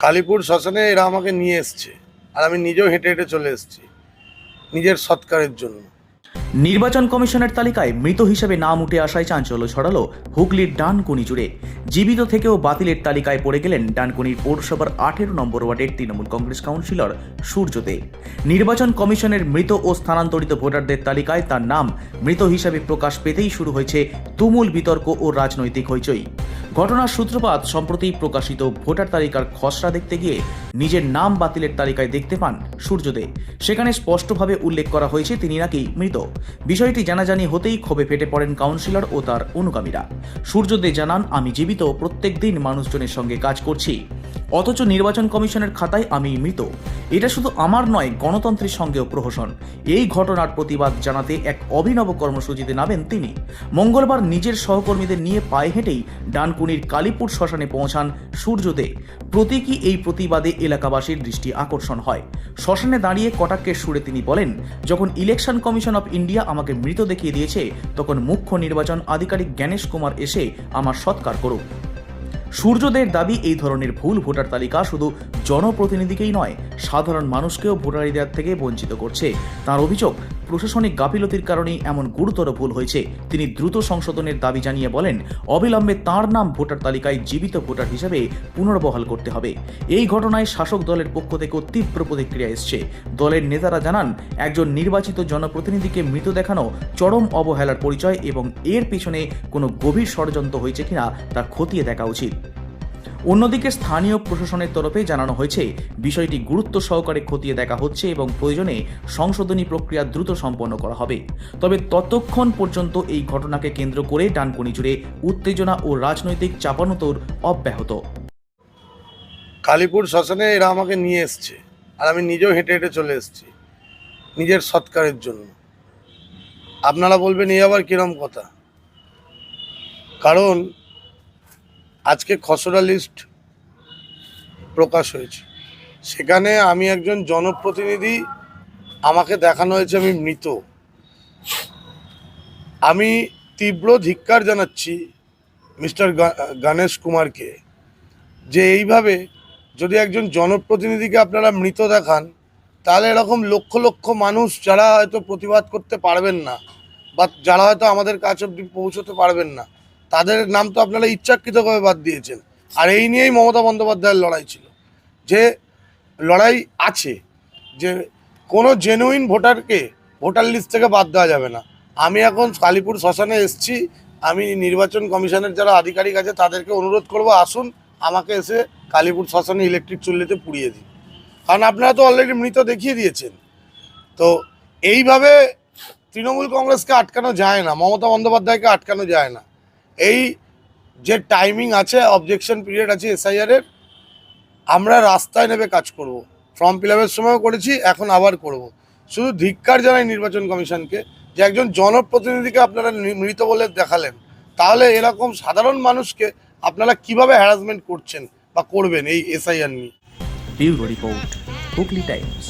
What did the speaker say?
কালীপুর শ্মশানে এরা আমাকে নিয়ে এসছে। আর আমি নিজেও হেঁটে হেঁটে চলে এসেছি। নিজের সৎকারের জন্য। নির্বাচন কমিশনের তালিকায় মৃত হিসেবে নাম উঠে আসায় চাঞ্চল্য ছড়ালো হুগলির ডানকুনি জুড়ে। জীবিত থেকেও বাতিলের তালিকায় পড়ে গেলেন ডানকুনির পৌরসভার আঠেরো নম্বর ওয়ার্ডের তৃণমূল কংগ্রেস কাউন্সিলর সূর্যদে নির্বাচন কমিশনের মৃত ও স্থানান্তরিত ভোটারদের তালিকায় তার নাম মৃত হিসাবে প্রকাশ পেতেই শুরু হয়েছে তুমুল বিতর্ক ও রাজনৈতিক হইচই। ঘটনার সূত্রপাত সম্প্রতি প্রকাশিত ভোটার তালিকার খসড়া দেখতে গিয়ে নিজের নাম বাতিলের তালিকায় দেখতে পান সূর্যদে সেখানে স্পষ্টভাবে উল্লেখ করা হয়েছে তিনি নাকি মৃত। বিষয়টি জানাজানি হতেই ক্ষোভে ফেটে পড়েন কাউন্সিলর ও তার অনুগামীরা। সূর্যদে জানান, আমি জীবিত প্রত্যেক দিন মানুষজনের সঙ্গে কাজ করছি। অথচ নির্বাচন কমিশনের খাতায় আমি মৃত। এটা শুধু আমার নয়, গণতন্ত্রের সঙ্গেও প্রহসন। এই ঘটনার প্রতিবাদ জানাতে এক অভিনব কর্মসূচিতে নামেন তিনি। মঙ্গলবার নিজের সহকর্মীদের নিয়ে পায়ে হেঁটেই ডানকুনির কালীপুর শ্মশানে পৌঁছান সূর্যদে প্রতীকী এই প্রতিবাদে এলাকাবাসীর দৃষ্টি আকর্ষণ হয়। শ্মশানে দাঁড়িয়ে কটাক্ষের সুরে তিনি বলেন, যখন ইলেকশন কমিশন অফ ইন্ডিয়া আমাকে মৃত দেখিয়ে দিয়েছে, তখন মুখ্য নির্বাচন আধিকারিক জ্ঞানেশ কুমার এসে আমার সৎকার করুক। সূর্যদের দাবি এই ধরনের ভুল ভোটার তালিকা শুধু জনপ্রতিনিধিকেই নয়, সাধারণ মানুষকেও ভোটার থেকে বঞ্চিত করছে। তার অভিযোগ প্রশাসনিক গাফিলতির কারণেই এমন গুরুতর ভুল হয়েছে। তিনি দ্রুত সংশোধনের দাবি জানিয়ে বলেন, অবিলম্বে তার নাম ভোটার তালিকায় জীবিত ভোটার হিসেবে পুনর্বহাল করতে হবে। এই ঘটনায় শাসক দলের পক্ষ থেকেও তীব্র প্রতিক্রিয়া এসছে। দলের নেতারা জানান, একজন নির্বাচিত জনপ্রতিনিধিকে মৃত দেখানো চরম অবহেলার পরিচয় এবং এর পিছনে কোনো গভীর ষড়যন্ত্র হয়েছে কিনা তা খতিয়ে দেখা উচিত। অন্যদিকে স্থানীয় প্রশাসনের তরফে জানানো হয়েছে, বিষয়টি গুরুত্ব সহকারে খতিয়ে দেখা হচ্ছে এবং প্রয়োজনে সংশোধনী প্রক্রিয়া দ্রুত সম্পন্ন করা হবে। তবে ততক্ষণ পর্যন্ত এই ঘটনাকে কেন্দ্র করে ডানকুনি জুড়ে উত্তেজনা ও রাজনৈতিক চাপানোতর অব্যাহত। কালীপুর শ্মশানে এরা আমাকে নিয়ে এসছে আর আমি নিজেও হেঁটে হেঁটে চলে এসেছি, নিজের সৎকারের জন্য। আপনারা বলবেন এই আবার কিরম কথা? কারণ আজকে খসড়া লিস্ট প্রকাশ হয়েছে। সেখানে আমি একজন জনপ্রতিনিধি, আমাকে দেখানো হয়েছে আমি মৃত। আমি তীব্র ধিক্কার জানাচ্ছি মিস্টার গণেশ কুমারকে যে এইভাবে যদি একজন জনপ্রতিনিধিকে আপনারা মৃত দেখান, তাহলে এরকম লক্ষ লক্ষ মানুষ যারা হয়তো প্রতিবাদ করতে পারবেন না বা যারা হয়তো আমাদের কাছে অব্দি পৌঁছতে পারবেন না তাদের নাম তো আপনারা ইচ্ছাকৃতভাবে বাদ দিয়েছেন। আর এই নিয়েই মমতা বন্দ্যোপাধ্যায়ের লড়াই ছিল। যে লড়াই আছে, যে কোনো জেনুইন ভোটারকে ভোটার লিস্ট থেকে বাদ দেওয়া যাবে না। আমি এখন কালীপুর শ্মশানে এসেছি, আমি নির্বাচন কমিশনের যারা আধিকারিক আছে, তাদেরকে অনুরোধ করব, আসুন আমাকে এসে কালীপুর শ্মশানে ইলেকট্রিক চুল্লিতে পুড়িয়ে দিন। কারণ আপনারা তো অলরেডি মৃত দেখিয়ে দিয়েছেন। তো এইভাবে তৃণমূল কংগ্রেসকে আটকানো যায় না, মমতা বন্দ্যোপাধ্যায়কে আটকানো যায় না। এই যে টাইমিং আছে অবজেকশন পিরিয়ড আছে এসআইআরের আমরা রাস্তায় নেবে কাজ করব। ফর্ম ফিল আপের সময়ও করেছি, এখন আবার করব। শুধু ধিক্কার জানাই নির্বাচন কমিশনকে যে একজন জনপ্রতিনিধিকে আপনারা মৃত বলে দেখালেন। তাহলে এরকম সাধারণ মানুষকে আপনারা কীভাবে হ্যারাসমেন্ট করছেন বা করবেন এই এসআইআর নিয়ে? Report, Hooghly times.